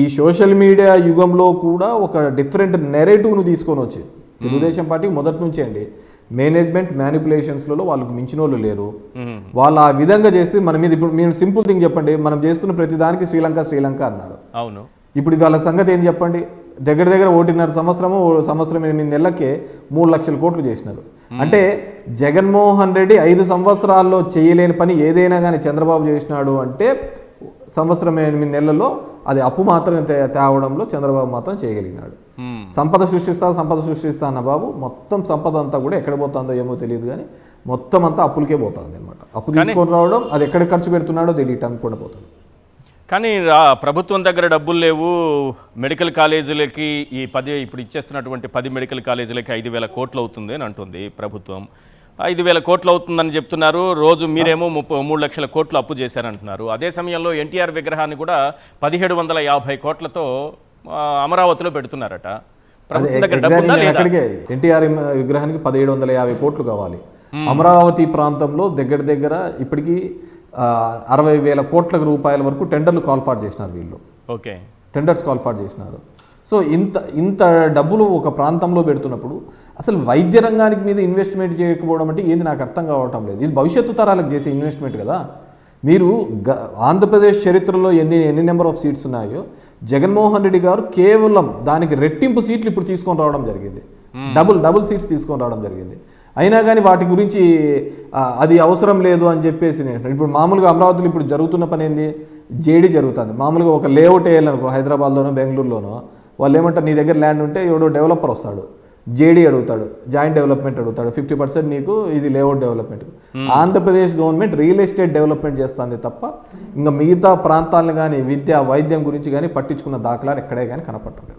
ఈ social media యుగంలో కూడా ఒక డిఫరెంట్ నెరేటివ్ను తీసుకొని వచ్చి తెలుగుదేశం పార్టీ మొదటి నుంచే అండి మేనేజ్మెంట్ మ్యానిపులేషన్స్లలో వాళ్ళకు మించిన వాళ్ళు లేరు. వాళ్ళు ఆ విధంగా చేసి మన మీద ఇప్పుడు మీరు సింపుల్ థింగ్ చెప్పండి మనం చేస్తున్న ప్రతి దానికి శ్రీలంక శ్రీలంక అన్నారు. అవును. ఇప్పుడు వాళ్ళ సంగతి ఏం చెప్పండి? దగ్గర దగ్గర ఒకటిన్నర సంవత్సరము సంవత్సరం ఎనిమిది నెలలకే మూడు లక్షల కోట్లు చేసినారు. అంటే జగన్మోహన్ రెడ్డి ఐదు సంవత్సరాల్లో చేయలేని పని ఏదైనా కానీ చంద్రబాబు చేసినాడు అంటే సంవత్సరం ఎనిమిది నెలల్లో అది అప్పు మాత్రమే తేవడంలో చంద్రబాబు మాత్రం చేయగలిగినాడు. సంపద సృష్టిస్తా సంపద సృష్టిస్తా అన్న బాబు మొత్తం సంపద అంతా కూడా ఎక్కడ పోతుందో ఏమో తెలియదు కానీ మొత్తం అంతా అప్పులకే పోతుంది అనమాట అప్పు తీసుకొని రావడం అది ఎక్కడ ఖర్చు పెడుతున్నాడో తెలియటానికి కూడా పోతుంది. కానీ ప్రభుత్వం దగ్గర డబ్బులు లేవు. మెడికల్ కాలేజీలకి ఈ పది ఇప్పుడు ఇచ్చేస్తున్నటువంటి పది మెడికల్ కాలేజీలకి ఐదు వేల కోట్లు అవుతుంది అని అంటుంది ప్రభుత్వం. ఐదు వేల కోట్లు అవుతుందని చెప్తున్నారు. రోజు మీరేమో ముప్పై మూడు లక్షల కోట్లు అప్పు చేశారంటున్నారు. అదే సమయంలో ఎన్టీఆర్ విగ్రహాన్ని కూడా పదిహేడు వందల యాభై కోట్లతో అమరావతిలో పెడుతున్నారట. ఎన్టీఆర్ విగ్రహానికి పదిహేడు వందల యాభై కోట్లు కావాలి. అమరావతి ప్రాంతంలో దగ్గర దగ్గర ఇప్పటికీ అరవై వేల కోట్ల రూపాయల వరకు టెండర్లు కాల్ఫాట్ చేసినారు వీళ్ళు. ఓకే. టెండర్స్ కాల్ఫాట్ చేసినారు. సో ఇంత ఇంత డబ్బులు ఒక ప్రాంతంలో పెడుతున్నప్పుడు అసలు వైద్య రంగానికి మీద ఇన్వెస్ట్మెంట్ చేయకపోవడం అంటే ఏంది నాకు అర్థం కావటం లేదు. ఇది భవిష్యత్తు తరాలకు చేసే ఇన్వెస్ట్మెంట్ కదా. మీరు గ- ఆంధ్రప్రదేశ్ చరిత్రలో ఎన్ని ఎన్ని నెంబర్ ఆఫ్ సీట్స్ ఉన్నాయో జగన్మోహన్ రెడ్డి గారు కేవలం దానికి రెట్టింపు సీట్లు ఇప్పుడు తీసుకొని రావడం జరిగింది. డబుల్ డబుల్ సీట్స్ తీసుకొని రావడం జరిగింది. అయినా కానీ వాటి గురించి అది అవసరం లేదు అని చెప్పేసి నేను ఇప్పుడు మామూలుగా అమరావతిలో ఇప్పుడు జరుగుతున్న పని ఏంది? జేడీ జరుగుతుంది. మామూలుగా ఒక లేఅవుట్ వేయాలనుకో హైదరాబాద్లోనో బెంగళూరులోనో వాళ్ళు ఏమంటారు నీ దగ్గర ల్యాండ్ ఉంటే ఎవడో డెవలపర్ వస్తాడు. జేడీ అడుగుతాడు జాయింట్ డెవలప్మెంట్ అడుగుతాడు. ఫిఫ్టీ పర్సెంట్ నీకు ఇది layout development Andhra Pradesh government real estate development చేస్తుంది తప్ప ఇంకా మిగతా ప్రాంతాలను కానీ విద్య వైద్యం గురించి కానీ పట్టించుకున్న దాఖలాలు ఎక్కడే కానీ కనపడలేదు